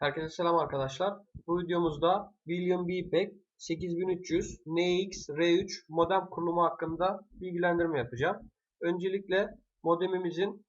Herkese selam arkadaşlar. Bu videomuzda William B. 8300 NX R3 modem kurulumu hakkında bilgilendirme yapacağım. Öncelikle modemimizin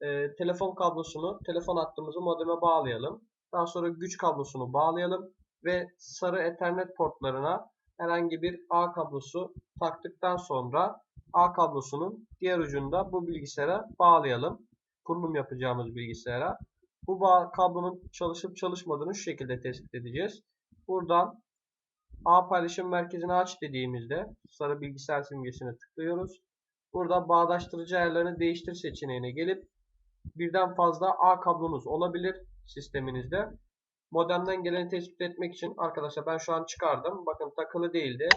e, telefon kablosunu, telefon hattımızı modeme bağlayalım. Daha sonra güç kablosunu bağlayalım ve sarı Ethernet portlarına herhangi bir A kablosu taktıktan sonra A kablosunun diğer ucunda bu bilgisayara bağlayalım. Kurulum yapacağımız bilgisayara. Bu bağ kablonun çalışıp çalışmadığını şu şekilde tespit edeceğiz. Buradan A paylaşım merkezini aç dediğimizde sarı bilgisayar simgesine tıklıyoruz. Burada bağdaştırıcı ayarlarını değiştir seçeneğine gelip birden fazla A kablonuz olabilir sisteminizde. Modemden geleni tespit etmek için arkadaşlar ben şu an çıkardım. Bakın takılı değildi.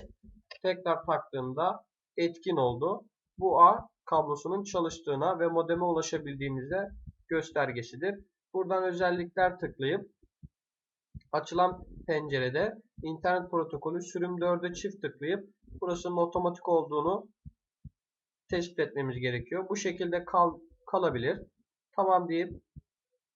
Tekrar taktığımda etkin oldu. Bu A kablosunun çalıştığına ve modeme ulaşabildiğimizde göstergesidir. Buradan özellikler tıklayıp açılan pencerede internet protokolü sürüm 4'e çift tıklayıp burasının otomatik olduğunu tespit etmemiz gerekiyor. Bu şekilde kal kalabilir. Tamam deyip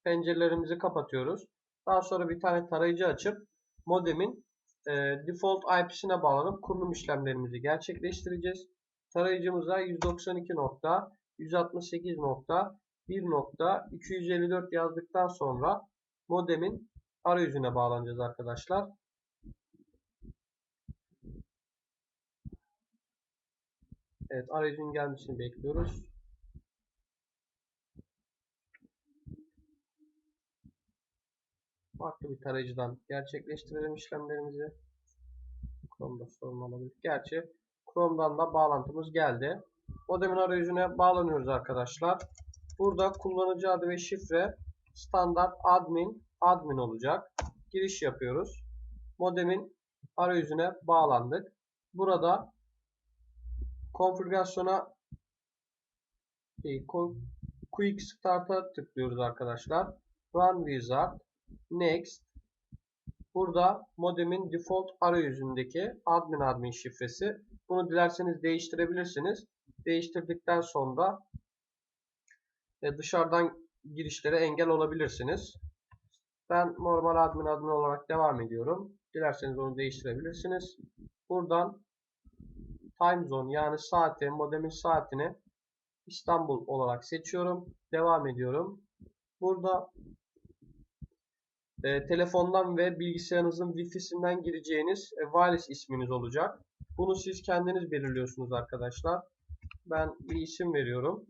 pencerelerimizi kapatıyoruz. Daha sonra bir tane tarayıcı açıp modemin e, default IP'sine bağlanıp kurulum işlemlerimizi gerçekleştireceğiz. Tarayıcımıza 192.168. 1.254 yazdıktan sonra modemin arayüzüne bağlanacağız arkadaşlar. Evet arayüzün gelmesini bekliyoruz. Farklı bir tarayıcıdan gerçekleştirelim işlemlerimizi. Chrome'da sorun olabilir. Gerçi Chrome'dan da bağlantımız geldi. Modemin arayüzüne bağlanıyoruz arkadaşlar. Burada kullanıcı adı ve şifre standart admin admin olacak. Giriş yapıyoruz. Modemin arayüzüne bağlandık. Burada konfigürasyona Quick Start'a tıklıyoruz arkadaşlar. Run Wizard Next Burada modemin default arayüzündeki admin admin şifresi. Bunu dilerseniz değiştirebilirsiniz. Değiştirdikten sonra e, dışarıdan girişlere engel olabilirsiniz. Ben normal admin admin olarak devam ediyorum. Dilerseniz onu değiştirebilirsiniz. Buradan time zone yani saati, modemin saatini İstanbul olarak seçiyorum. Devam ediyorum. Burada e, telefondan ve bilgisayarınızın Wi-Fi'sinden gireceğiniz e, wireless isminiz olacak. Bunu siz kendiniz belirliyorsunuz arkadaşlar. Ben bir isim veriyorum.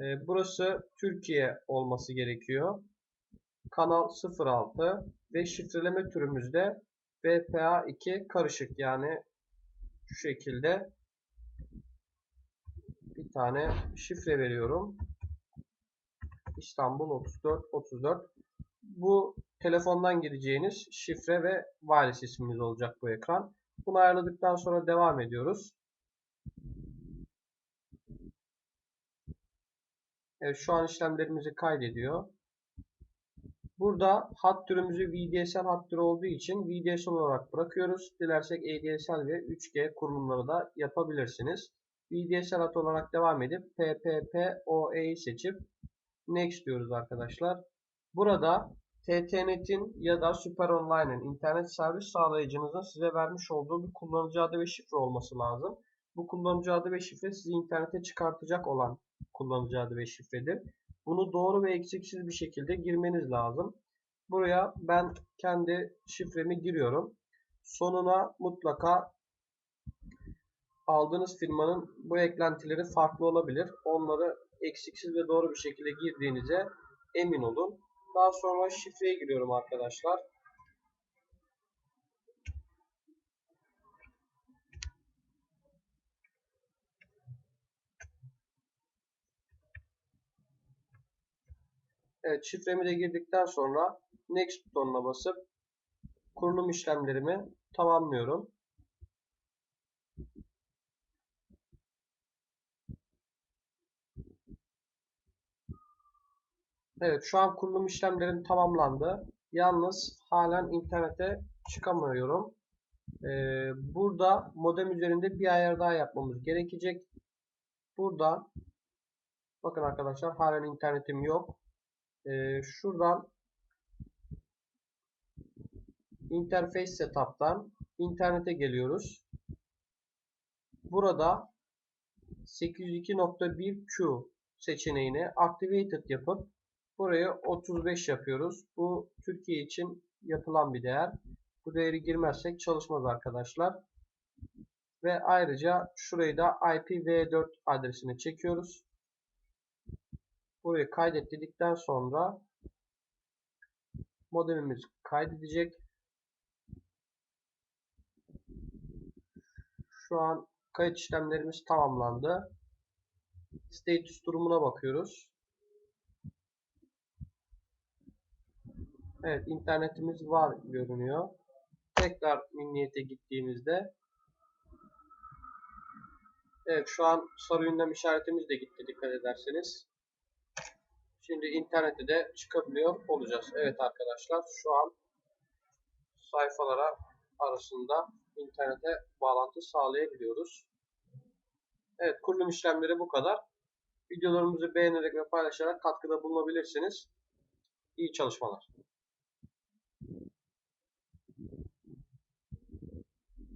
E, burası Türkiye olması gerekiyor. Kanal 06 ve şifreleme türümüzde VPA2 karışık yani şu şekilde bir tane şifre veriyorum. İstanbul 34 34. Bu telefondan gireceğiniz şifre ve wireless isminiz olacak bu ekran. Bunu ayarladıktan sonra devam ediyoruz. Evet şu an işlemlerimizi kaydediyor. Burada hat türümüzü VDSL hat türü olduğu için VDSL olarak bırakıyoruz. Dilersek ADSL ve 3G kurulumları da yapabilirsiniz. VDSL hat olarak devam edip PPPoE'yi seçip Next diyoruz arkadaşlar. Burada TTNet'in ya da Super Online'ın internet servis sağlayıcınızın size vermiş olduğu bir kullanıcı adı ve şifre olması lazım. Bu kullanıcı adı ve şifre sizi internete çıkartacak olan kullanıcı adı ve şifredir. Bunu doğru ve eksiksiz bir şekilde girmeniz lazım. Buraya ben kendi şifremi giriyorum. Sonuna mutlaka aldığınız firmanın bu eklentileri farklı olabilir. Onları eksiksiz ve doğru bir şekilde girdiğinize emin olun. Daha sonra şifreye giriyorum arkadaşlar. Evet şifremi de girdikten sonra Next butonuna basıp kurulum işlemlerimi tamamlıyorum. Evet şu an kurulum işlemlerim tamamlandı. Yalnız halen internete çıkamıyorum. Ee, burada modem üzerinde bir ayar daha yapmamız gerekecek. Burada bakın arkadaşlar halen internetim yok. Ee, şuradan Interface Setup'tan internete geliyoruz. Burada 802.1q seçeneğini activated yapıp buraya 35 yapıyoruz. Bu Türkiye için yapılan bir değer. Bu değeri girmezsek çalışmaz arkadaşlar. Ve ayrıca şurayı da IPv4 adresine çekiyoruz. Burayı kaydet dedikten sonra modemimiz kaydedecek. Şu an kayıt işlemlerimiz tamamlandı. Status durumuna bakıyoruz. Evet internetimiz var görünüyor. Tekrar minniyete gittiğimizde Evet şu an sarı ünlem işaretimiz de gitti dikkat ederseniz. Şimdi internete de çıkabiliyor olacağız. Evet arkadaşlar şu an sayfalara arasında internete bağlantı sağlayabiliyoruz. Evet kurulum işlemleri bu kadar. Videolarımızı beğenerek ve paylaşarak katkıda bulunabilirsiniz. İyi çalışmalar.